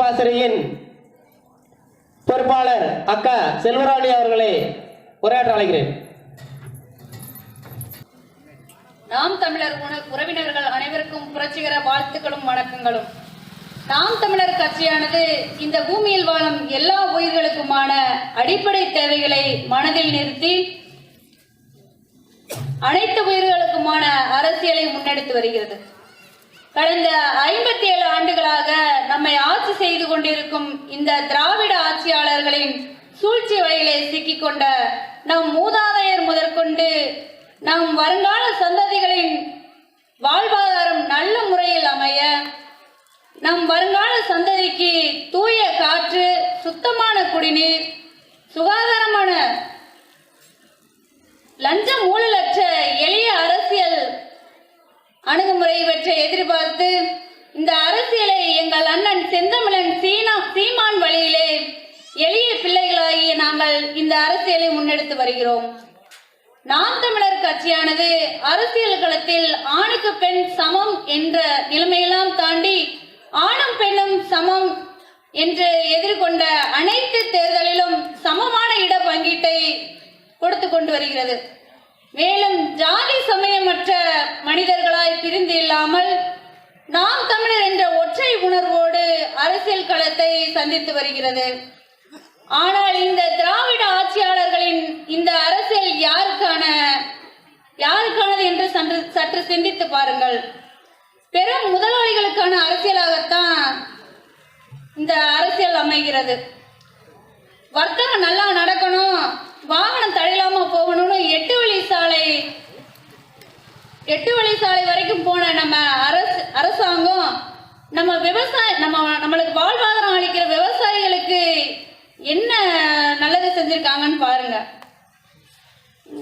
பாசறையின் பொறுப்பாளர் அக்கா செல்வராணி அவர்களை உரையாற்ற அழைக்கிறேன். நாம் தமிழர் உறவினர்கள் அனைவருக்கும் புரட்சிகர வாழ்த்துக்களும் வணக்கங்களும். நாம் தமிழர் கட்சியானது இந்த பூமியில் வாழும் எல்லா உயிர்களுக்குமான அடிப்படை தேவைகளை மனதில் நிறுத்தி அனைத்து உயிர்களுக்குமான அரசியலை முன்னெடுத்து வருகிறது. கடந்த ஐம்பத்தி ஏழு ஆண்டுகளாக நம்மை ஆட்சி செய்து கொண்டிருக்கும் இந்த திராவிட ஆட்சியாளர்களின் சூழ்ச்சி வலையிலே சிக்கிக்கொண்ட நம் மூதாதையர் முதற்கொண்டு நம் வருங்கால சந்ததிகளின் வாழ்வாதாரம் நல்ல முறையில் அமைய நம் வருங்கால சந்ததிக்கு தூய காற்று சுத்தமான குடிநீர் சுகாதாரமான லஞ்சம் ஊழலற்ற எளிய அரசியல் அணுகுமுறை இவற்றை எதிர்பார்த்து இந்த அரசியலை எங்கள் அண்ணன் செந்தமிழன் சீனா சீமான் வழியிலே எளிய பிள்ளைகளாகிய நாங்கள் இந்த அரசியலை முன்னெடுத்து வருகிறோம். நாம் தமிழர் கட்சியானது அரசியல் களத்தில் ஆணுக்கு பெண் சமம் என்ற நிலைமையெல்லாம் தாண்டி ஆணும் பெண்ணும் சமம் என்று எதிர்கொண்ட அனைத்து தேர்தலிலும் சமமான இட பங்கீட்டை கொடுத்து கொண்டு வருகிறது. மேலும் ஜாதி சமயமற்ற மனிதர்களாய் பிரிந்து இல்லாமல் நாம் தமிழர் என்ற ஒற்றை உணர்வோடு அரசியல் களத்தை சந்தித்து வருகிறது. ஆனால் இந்த திராவிட ஆட்சியாளர்களின் இந்த அரசியல் யாருக்கான யாருக்கானது என்று சற்று சற்று சிந்தித்து பாருங்கள். பெரும் முதலாளிகளுக்கான அரசியலாகத்தான் இந்த அரசியல் அமைகிறது. வர்த்தகம் நல்லா நடக்கணும். வாகனம் தழையிலாம போகணும்னு எட்டு வழி சாலை எட்டு வழி சாலை வரைக்கும் போன நம்ம அரசு அரசாங்கம் நம்ம விவசாய நம்ம நம்மளுக்கு வாழ்வாதாரம் அளிக்கிற விவசாயிகளுக்கு என்ன நல்லது செஞ்சிருக்காங்கன்னு பாருங்க.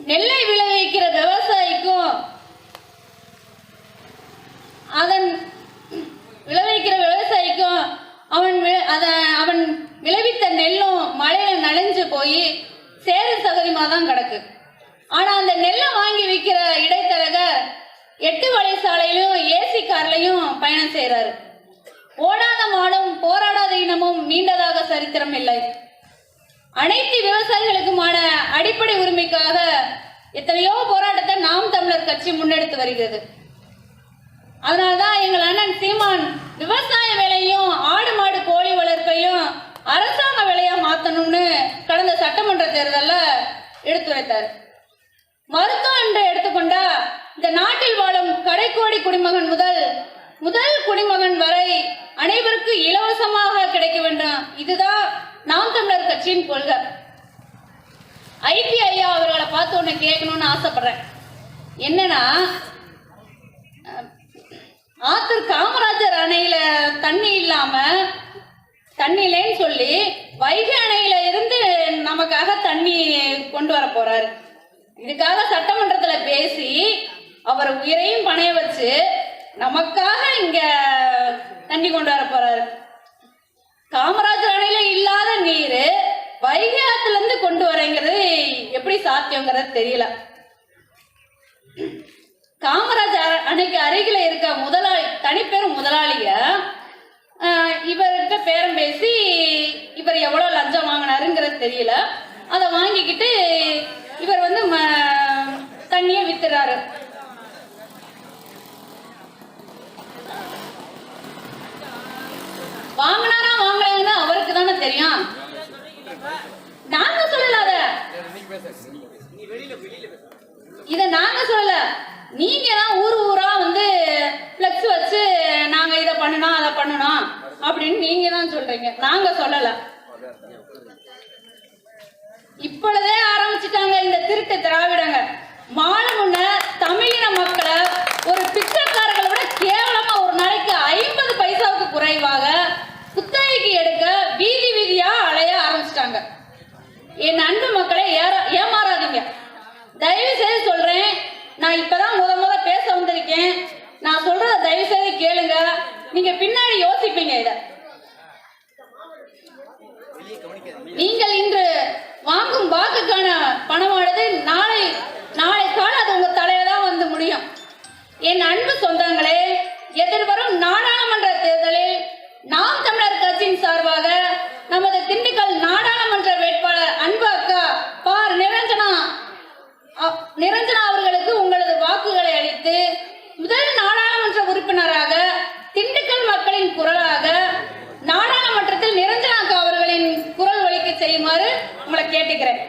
நெல்லை விளைவிக்கிற விவசாயிக்கும் அதன் விளைவிக்கிற விவசாயிக்கும் அவன் வி- அத அவன் விளைவித்த நெல்லும் மழையில நனைஞ்சு போய் சேது சகதிமா தான் கிடக்கு. ஆனா அந்த நெல்லை வாங்கி விற்கிற இடைத்தரகர் எட்டு வழி சாலையிலும் ஏசி கார்லையும் பயணம் செய்யறாரு ஓடாத மாடும் போராடாத இனமும் மீண்டதாக சரித்திரம் இல்லை. அனைத்து விவசாயிகளுக்குமான அடிப்படை உரிமைக்காக எத்தனையோ போராட்டத்தை நாம் தமிழர் கட்சி முன்னெடுத்து வருகிறது. அதனால்தான் எங்கள் அண்ணன் சீமான் விவசாய வேலையும் ஆடு மாடு கோழி வளர்ப்பையும் அரசாங்க வேலையா மாத்தணும்னு கடந்த சட்டமன்ற தேர்தலில் எடுத்துரைத்தார் மருத்துவம் என்று எடுத்துக்கொண்டா இந்த நாட்டில் வாழும் கடைக்கோடி குடிமகன் முதல் முதல் குடிமகன் வரை அனைவருக்கும் இலவசமாக கிடைக்க வேண்டும் இதுதான் நாம் தமிழர் கட்சியின் கொள்கை ஐபி ஐயா அவர்களை பார்த்து ஒன்று கேட்கணும்னு ஆசைப்படுறேன் என்னன்னா ஆத்தூர் காமராஜர் அணை தண்ணி இல்லைன்னு சொல்லி வைகை அணையில இருந்து நமக்காக தண்ணி கொண்டு வர போறாரு. இதுக்காக சட்டமன்றத்துல பேசி அவர் உயிரையும் பணைய வச்சு நமக்காக இங்க தண்ணி கொண்டு வர போறாரு. காமராஜர் அணையில இல்லாத நீர் வைகை ஆத்துல இருந்து கொண்டு வரேங்கிறது எப்படி சாத்தியங்கிறது தெரியல. காமராஜர் அன்னைக்கு அருகில இருக்க முதலாளி தனிப்பெரும் முதலாளிய இவர்கிட்ட பேரம் பேசி இவர் எவ்வளவு லஞ்சம் வாங்கினாருங்கிறது தெரியல. அதை வாங்கிக்கிட்டு இவர் வந்து தண்ணியை வித்துறாரு. வாங்கினாரா வாங்கலையான்னு அவருக்கு தானே தெரியும். நாங்க சொல்லல அத. இத நாங்க சொல்லல. நீங்க தான் ஊர் ஊரா வந்து ஃப்ளெக்ஸ் வச்சு நாங்க இத பண்ணணும் அப்படின்னு நீங்க தான் சொல்றீங்க. நாங்க சொல்லல. இப்பொழுதே ஆரம்பிச்சிட்டாங்க இந்த திருட்டு திராவிடங்க மாலை முன்ன தமிழின மக்களை ஒரு பிச்சைக்காரர்களை விட கேவலமா ஒரு நாளைக்கு ஐம்பது பைசாவுக்கு குறைவாக குத்தகைக்கு எடுக்க வீதி வீதியா அலைய ஆரம்பிச்சிட்டாங்க. என் அன்பு மக்களை ஏற- ஏமாறாதீங்க. தயவு செய்து சொல்றேன். நான் இப்பதான் முத முத பேச வந்திருக்கேன். நான் சொல்றத தயவு செய்து கேளுங்க. நீங்க பின்னாடி யோசிப்பீங்க இத. நீங்கள் இன்று வாங்கும் வாக்குக்கான பணமானது நாளை நாளை கால அது உங்க தலையில வந்து முடியும். என் அன்பு சொந்தங்களே எதிர்வரும் நாடாளுமன்ற தேர்தலில் நாம் தமிழர் கட்சியின் சார்பாக நமது திண்டுக்கல் நாடாளுமன்ற வேட்பாளர் அன்பு அக்கா பார் நிரஞ்சனா நிரஞ்சன செய்யுமாறு உங்களை கேட்டுக்கிறேன்.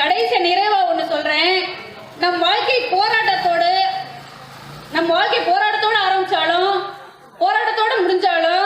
கடைசி நிறைவா ஒண்ணு சொல்றேன். நம் வாழ்க்கை போராட்டத்தோடு நம் வாழ்க்கை போராட்டத்தோடு ஆரம்பிச்சாலும் போராட்டத்தோடு முடிஞ்சாலும்